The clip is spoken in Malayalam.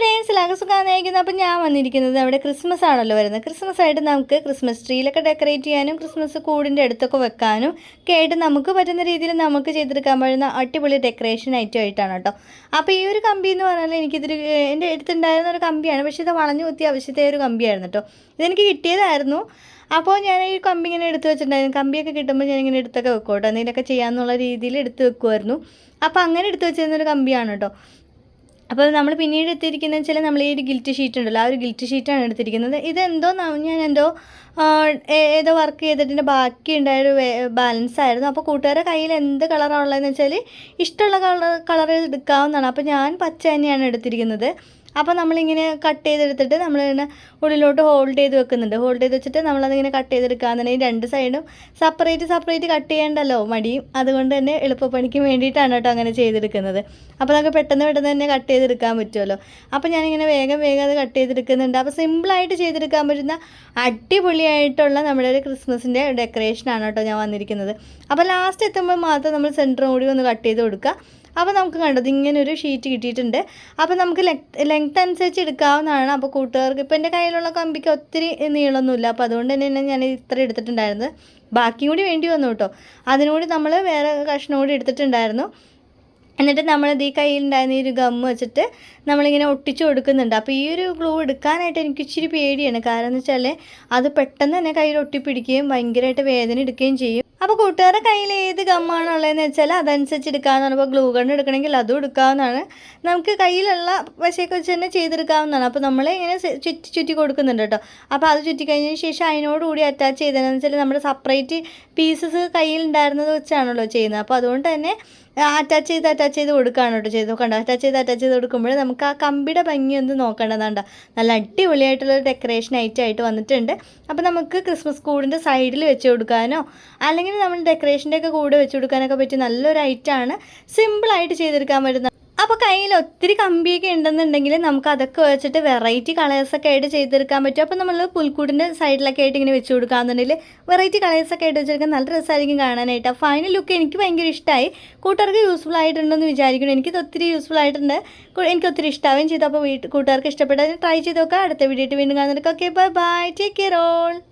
ഫ്രണ്ട്സ് എല്ലാവർക്കും സുഖമായിരിക്കുന്നത് അപ്പം ഞാൻ വന്നിരിക്കുന്നത് അവിടെ ക്രിസ്മസ് ആണല്ലോ വരുന്നത്. ക്രിസ്മസ് ആയിട്ട് നമുക്ക് ക്രിസ്മസ് ട്രീയിലൊക്കെ ഡെക്കറേറ്റ് ചെയ്യാനും ക്രിസ്മസ് കൂടിന്റെ അടുത്തൊക്കെ വെക്കാനും ഒക്കെ ആയിട്ട് നമുക്ക് പറ്റുന്ന രീതിയിൽ നമുക്ക് ചെയ്തെടുക്കാൻ പറ്റുന്ന അടിപൊളി ഡെക്കറേഷൻ ഐറ്റം ആയിട്ടാണ് കേട്ടോ. അപ്പോൾ ഈ ഒരു കമ്പി എന്ന് പറഞ്ഞാൽ എനിക്കിതൊരു എന്റെ അടുത്തുണ്ടായിരുന്ന ഒരു കമ്പിയാണ്. പക്ഷേ ഇത് വളഞ്ഞു കുത്തി ആവശ്യത്തെ ഒരു കമ്പിയായിരുന്നു കേട്ടോ. ഇതെനിക്ക് കിട്ടിയതായിരുന്നു. അപ്പോൾ ഞാൻ ഈ കമ്പി ഇങ്ങനെ എടുത്ത് വെച്ചിട്ടുണ്ടായിരുന്നു. കമ്പിയൊക്കെ കിട്ടുമ്പോൾ ഞാൻ ഇങ്ങനെ എടുത്തൊക്കെ വെക്കും കേട്ടോ. എന്തെങ്കിലുമൊക്കെ ചെയ്യാമെന്നുള്ള രീതിയിൽ എടുത്ത് വെക്കുമായിരുന്നു അപ്പോൾ അങ്ങനെ എടുത്ത് വെച്ചിരുന്നൊരു കമ്പിയാണ് കേട്ടോ. അപ്പോൾ നമ്മൾ പിന്നീട് എത്തിയിരിക്കുന്നത് വെച്ചാൽ നമ്മൾ ഈ ഒരു ഗിൽറ്റ് ഷീറ്റ് ഉണ്ടല്ലോ ആ ഒരു ഗിൽറ്റ് ഷീറ്റാണ് എടുത്തിരിക്കുന്നത്. ഇതെന്തോ ഞാൻ എന്തോ ഏതോ വർക്ക് ചെയ്തിട്ടിന്റെ ബാക്കി ഉണ്ടായൊരു ബാലൻസ് ആയിരുന്നു. അപ്പോൾ കൂട്ടുകാരുടെ കയ്യിൽ എന്ത് കളറാണ് ഉള്ളതെന്ന് വെച്ചാൽ ഇഷ്ടമുള്ള കളർ കളർ എടുക്കാവുന്നതാണ്. അപ്പോൾ ഞാൻ പച്ച തന്നെയാണ് എടുത്തിരിക്കുന്നത്. അപ്പോൾ നമ്മളിങ്ങനെ കട്ട് ചെയ്തെടുത്തിട്ട് നമ്മളിങ്ങനെ ഉള്ളിലോട്ട് ഹോൾഡ് ചെയ്ത് വെക്കുന്നുണ്ട്. ഹോൾഡ് ചെയ്ത് വെച്ചിട്ട് നമ്മളതിങ്ങനെ കട്ട് ചെയ്തെടുക്കാന്നുണ്ടെങ്കിൽ രണ്ട് സൈഡും സെപ്പറേറ്റ് സെപ്പറേറ്റ് കട്ട് ചെയ്യേണ്ടല്ലോ മടിയും അതുകൊണ്ട് തന്നെ എളുപ്പപ്പണിക്ക് വേണ്ടിയിട്ടാണ് കേട്ടോ അങ്ങനെ ചെയ്തെടുക്കുന്നത്. അപ്പോൾ നമുക്ക് പെട്ടെന്ന് പെട്ടെന്ന് തന്നെ കട്ട് ചെയ്തെടുക്കാൻ പറ്റുമല്ലോ. അപ്പോൾ ഞാനിങ്ങനെ വേഗം വേഗം അത് കട്ട് ചെയ്തെടുക്കുന്നുണ്ട്. അപ്പോൾ സിമ്പിളായിട്ട് ചെയ്തെടുക്കാൻ പറ്റുന്ന അടിപൊളിയായിട്ടുള്ള നമ്മുടെ ഒരു ക്രിസ്മസിന്റെ ഡെക്കറേഷനാണ് കേട്ടോ ഞാൻ വന്നിരിക്കുന്നത്. അപ്പോൾ ലാസ്റ്റ് എത്തുമ്പോൾ മാത്രം നമ്മൾ സെന്ററും കൂടി ഒന്ന് കട്ട് ചെയ്ത് കൊടുക്കുക. അപ്പോൾ നമുക്ക് കണ്ടത് ഇങ്ങനെ ഒരു ഷീറ്റ് കിട്ടിയിട്ടുണ്ട്. അപ്പോൾ നമുക്ക് ലെങ്ത് അനുസരിച്ച് എടുക്കാവുന്നതാണ്. അപ്പോൾ കൂട്ടുകാർക്ക് ഇപ്പോൾ എന്റെ കയ്യിലുള്ള കമ്പിക്ക് ഒത്തിരി നീളമൊന്നുമില്ല. അപ്പോൾ അതുകൊണ്ട് തന്നെ ഞാൻ ഇത്ര എടുത്തിട്ടുണ്ടായിരുന്നത്. ബാക്കിയും കൂടി വേണ്ടി വന്നു കേട്ടോ. അതിനുകൂടി നമ്മൾ വേറെ കഷ്ണം കൂടി എടുത്തിട്ടുണ്ടായിരുന്നു. എന്നിട്ട് നമ്മളിത് ഈ കയ്യിലുണ്ടായിരുന്ന ഈ ഒരു ഗം വെച്ചിട്ട് നമ്മളിങ്ങനെ ഒട്ടിച്ചു കൊടുക്കുന്നുണ്ട്. അപ്പോൾ ഈ ഒരു ഗ്ലൂ എടുക്കാനായിട്ട് എനിക്ക് ഇച്ചിരി പേടിയാണ്. കാരണം എന്ന് വെച്ചാൽ അത് പെട്ടെന്ന് തന്നെ കയ്യിൽ ഒട്ടിപ്പിടിക്കുകയും ഭയങ്കരമായിട്ട് വേദന എടുക്കുകയും ചെയ്യും. അപ്പോൾ കൂട്ടുകാരുടെ കയ്യിൽ ഏത് ഗമ്മാണോ ഉള്ളതെന്ന് വെച്ചാൽ അതനുസരിച്ച് എടുക്കാവുന്നതാണ്. അപ്പോൾ ഗ്ലൂ ഗൺ എടുക്കണമെങ്കിൽ അതും എടുക്കാവുന്നതാണ്. നമുക്ക് കയ്യിലുള്ള പശയൊക്കെ വെച്ച് തന്നെ ചെയ്തെടുക്കാവുന്നതാണ്. അപ്പോൾ നമ്മൾ ഇങ്ങനെ ചുറ്റി ചുറ്റി കൊടുക്കുന്നുണ്ട് കേട്ടോ. അപ്പോൾ അത് ചുറ്റി കഴിഞ്ഞതിന് ശേഷം അതിനോടുകൂടി അറ്റാച്ച് ചെയ്തതെന്ന് വെച്ചാൽ നമ്മുടെ സെപ്പറേറ്റ് പീസസ് കയ്യിൽ ഉണ്ടായിരുന്നത് വെച്ചാണല്ലോ ചെയ്യുന്നത്. അപ്പോൾ അതുകൊണ്ട് തന്നെ അറ്റാച്ച് ചെയ്ത് അറ്റാച്ച് ചെയ്ത് കൊടുക്കുകയാണ് കേട്ടോ ചെയ്ത് നോക്കണ്ട അറ്റാച്ച് ചെയ്ത് അറ്റാച്ച് ചെയ്ത് കൊടുക്കുമ്പോൾ നമുക്ക് ആ കമ്പിയുടെ ഭംഗി ഒന്ന് നോക്കേണ്ടതാണ്ട നല്ല അടിപൊളിയായിട്ടുള്ള ഡെക്കറേഷൻ ഐറ്റം ആയിട്ട് വന്നിട്ടുണ്ട്. അപ്പോൾ നമുക്ക് ക്രിസ്മസ് കൂടിന്റെ സൈഡിൽ വെച്ച് കൊടുക്കാനോ അല്ലെങ്കിൽ നമ്മൾ ഡെക്കറേഷന്റെ ഒക്കെ കൂടെ വെച്ച് കൊടുക്കാനൊക്കെ പറ്റിയ നല്ലൊരു ഐറ്റമാണ് സിമ്പിളായിട്ട് ചെയ്തെടുക്കാൻ പറ്റുന്ന അപ്പോൾ കയ്യിൽ ഒത്തിരി കമ്പിയൊക്കെ ഉണ്ടെന്നുണ്ടെങ്കിൽ നമുക്ക് അതൊക്കെ വെച്ചിട്ട് വെറൈറ്റി കളേഴ്സൊക്കെ ആയിട്ട് ചെയ്തെടുക്കാൻ പറ്റും. അപ്പോൾ നമ്മൾ പുൽക്കൂടിന്റെ സൈഡിലൊക്കെ ആയിട്ട് ഇങ്ങനെ വെച്ച് കൊടുക്കാന്നുണ്ടെങ്കിൽ വെറൈറ്റി കളേഴ്സൊക്കെ ആയിട്ട് വെച്ചെടുക്കാൻ നല്ല രസമായിരിക്കും കാണാനായിട്ട്. ഫൈനൽ ലുക്ക് എനിക്ക് ഭയങ്കര ഇഷ്ടമായി കൂട്ടുകാർക്ക് യൂസ്ഫുൾ ആയിട്ടുണ്ടെന്ന് വിചാരിക്കുന്നു. എനിക്കിത് ഒത്തിരി യൂസ്ഫുൾ ആയിട്ടുണ്ട്. എനിക്ക് ഒത്തിരി ഇഷ്ടമാവുകയും ചെയ്തു. അപ്പോൾ വീട്ട് കൂട്ടുകാർക്ക് ഇഷ്ടപ്പെട്ടാൽ ട്രൈ ചെയ്ത് നോക്കാം അടുത്ത വീഡിയോ വീണ്ടും കാണുന്നതൊക്കെ okay bye bye take care all